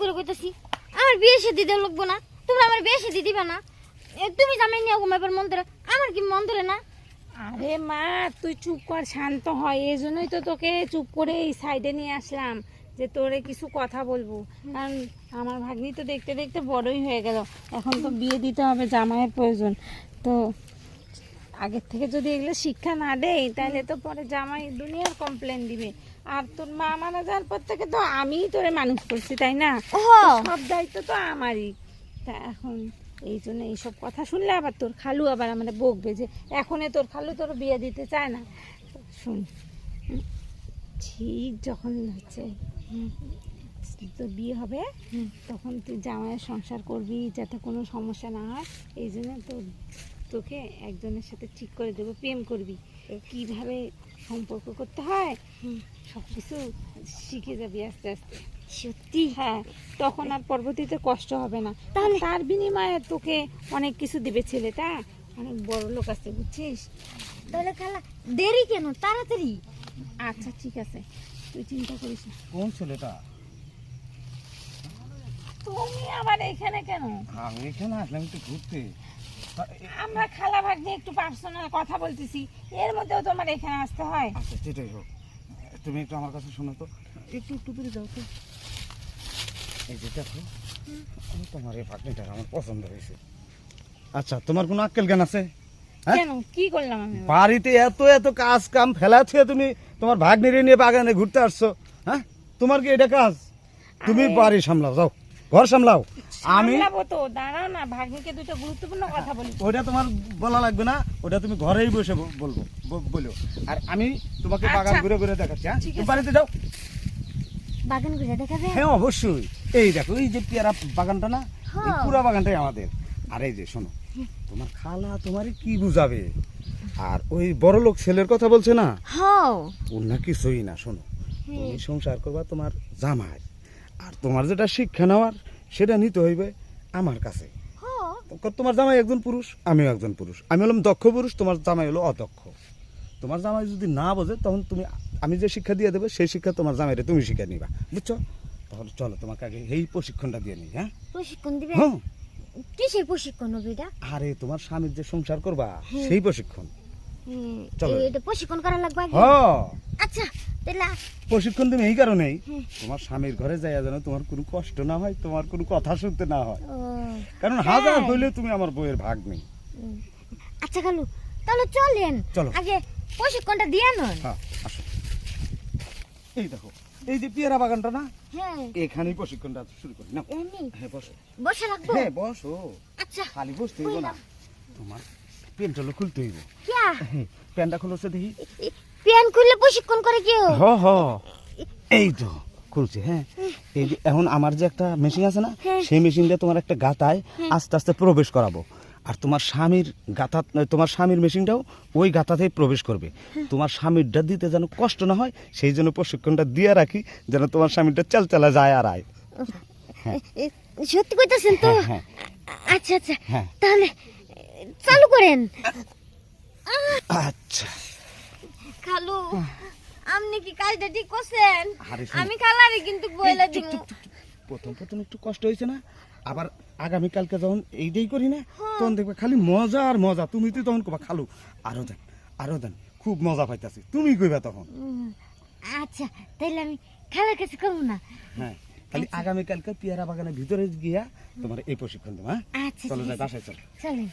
করে কইতাছি আমার বিয়ে শাদি দেওয়া লাগবো না তোমরা আমার বিয়ে শাদি দিবা না। তুমি জামাই নিয়ে ঘুমাইবার মন ধরে আমার কি মন ধরে না? আরে মা তুই চুপ কর শান্ত হয় এই জন্যই তো তোকে চুপ করে এই সাইডে নিয়ে আসলাম যে তোরে কিছু কথা বলব। কারণ আমার ভাগ্নি তো দেখতে দেখতে বড়ই হয়ে গেল। এখন তো বিয়ে দিতে হবে জামাইয়ের প্রয়োজন। তো আগের থেকে যদি এগুলো শিক্ষা না দেয় তাহলে তো পরে জামাই দুনিয়ার কমপ্লেন দিবে। আর তোর মা মারা যাওয়ার পর থেকে তো আমিই তোরে মানুষ করছি তাই না? সব দায়িত্ব তো আমারই। তা এখন এই জন্য এইসব কথা শুনলে আবার তোর খালু আবার আমাদের বকবে যে এখনই তোর খালু তোর বিয়ে দিতে চায় না। শুন ঠিক যখন হচ্ছে তোর বিয়ে হবে তখন তুই জামাইয়ের সংসার করবি যাতে কোনো সমস্যা না হয়। এই জন্য তোর তোকে একজনের সাথে ঠিক করে দেবো প্রেম করবি। কীভাবে সম্পর্ক করতে হয়? সব কিছু শিখে যাবি আস্তে আস্তে। সত্যি? হ্যাঁ তখন আর পরবর্তীতে কষ্ট হবে না। তাহলে- তার বিনিময়ে তোকে অনেক কিছু দিবে ছেলেটা অনেক বড় লোক আছে বুঝছিস? তাহলে খালা দেরি কেন? তাড়াতাড়ি। আচ্ছা ঠিক আছে। তুই চিন্তা করিস না। কোন ছেলেটা? তুমি আবার এখানে কেন? আমি এখানে আসলাম একটু ঘুরতে। আমরা খালা ভাগ নিয়ে একটু পার্সোনাল কথা বলতেছি। এর মধ্যেও তোমার এখানে আসতে হয়? আচ্ছা যেটাই হোক। তুমি একটু আমার কাছে শোনো তো। একটু একটু দূরে যাও তো। এই যে দেখো আমি তোমার এই পাখনিটা আমার পছন্দ হয়েছে। আচ্ছা তোমার কোনো আক্কেল জ্ঞান আছে? হ্যাঁ? কেন? কি করলাম আমি? বাড়িতে এত এত কাজ কাম ফেলা ছুঁয়ে তুমি তোমার ভাগ্নিরে নিয়ে বাগানে ঘুরতে আসছো। হ্যাঁ? তোমার কি এটা কাজ? তুমি বাড়ি সামলাও যাও। ঘর সামলাও। আমি তো দাঁড়াও না ভাগ্নিকে দুটো গুরুত্বপূর্ণ কথা বলি। ওটা তোমার বলা লাগবে না ওটা তুমি ঘরেই বসে বলব বলো আর আমি তোমাকে বাগান আচ্ছা। ঘুরে ঘুরে দেখাচ্ছি হ্যাঁ। বাড়িতে যাও। বাগান ঘুরে দেখাবে? হ্যাঁ অবশ্যই। এই দেখো এই যে পেয়ারা বাগানটা না এই হ্যাঁ। পুরা বাগানটাই আমাদের। আর এই যে শোনো তোমার খালা তোমারে কি বুঝাবে? আর ওই বড় লোক ছেলের কথা বলছে না? হ্যাঁ। ওর না কিছুই না শোনো তুমি সংসার করবা তোমার জামাই। আর তোমার যেটা শিক্ষা নেওয়ার সেটা নিতে হইবে আমার কাছে। হ্যাঁ। তোমার জামাই একজন পুরুষ আমিও একজন পুরুষ। আমি হলাম দক্ষ পুরুষ তোমার জামাই হলো অদক্ষ। তোমার জামাই যদি না বোঝে তখন তুমি আমি যে শিক্ষা দিয়ে দেবো সেই শিক্ষা তোমার জামাইরে তুমি শিক্ষা নিবা। বুঝছ? তাহলে চলো তোমাকে আগে এই প্রশিক্ষণটা দিয়ে নিই হ্যাঁ? প্রশিক্ষণ দিবে? হ্যাঁ। কিসের প্রশিক্ষণ হবে এটা? আরে তোমার স্বামীর যে সংসার করবা সেই প্রশিক্ষণ। হুম, চলো। এটা প্রশিক্ষণ করা লাগবে আগে? হ আচ্ছা। প্রশিক্ষণ তুমি এই কারণেই। তোমার স্বামীর ঘরে যাইয়া যেন তোমার কোনো কষ্ট না হয় তোমার কোনো কথা শুনতে না হয়। কারণ হাজার হইলে তুমি আমার বইয়ের ভাগ নেই। আচ্ছা কালু তাহলে চলেন। চলো। আগে প্রশিক্ষণটা দিয়ে নন। হ্যাঁ আসো। এই দেখো এই যে পেয়ারা বাগানটা না? হ্যাঁ। এখানেই প্রশিক্ষণটা শুরু করি না হ্যাঁ বসো। বসে রাখব? হ্যাঁ বসো। আচ্ছা খালি বসতে হইব না। তোমার প্যান্টটা খুলতে হইব। হ্যাঁ, প্যান্টটা খুলেছে দেখি। প্যান খুললে প্রশিক্ষণ করে কেউ? হ হ। এই তো খুলছে হ্যাঁ। এই যে এখন আমার যে একটা মেশিন আছে না হ্যাঁ। সেই মেশিন দিয়ে তোমার একটা গাতায় আস্তে আস্তে প্রবেশ করাবো। আর তোমার স্বামীর গাথা তোমার স্বামীর মেশিনটাও ওই গাথাতেই প্রবেশ করবে। তোমার স্বামীরটা দিতে যেন কষ্ট না হয় সেই জন্য প্রশিক্ষণটা দিয়ে রাখি যেন তোমার স্বামীরটা চাল চালা যায় আর আয়। হ্যাঁ। সত্যি কইতাছেন তো? হ্যাঁ, হ্যাঁ। আচ্ছা আচ্ছা। হ্যাঁ। তাহলে চালু করেন। আচ্ছা। খালু। আপনি কি কাজটা ঠিক করছেন? আমি খালারে কিন্তু বইলা দিব। প্রথম প্রথম একটু কষ্ট হয়েছে না? আবার আগামীকালকে যখন এইটাই করি না তখন দেখবে খালি মজা আর মজা। তুমি তো তখন কবা খালু আরও দেন আরও দেন খুব মজা পাইতাছি। তুমি কইবা তখন। আচ্ছা তাইলে আমি খালার কাছে করব না। হ্যাঁ খালি আগামীকালকে পেয়ারা বাগানের ভিতরে গিয়া তোমার এই প্রশিক্ষণ দেবো হ্যাঁ? আচ্ছা চলো যাই বাসায় চলো। চলেন।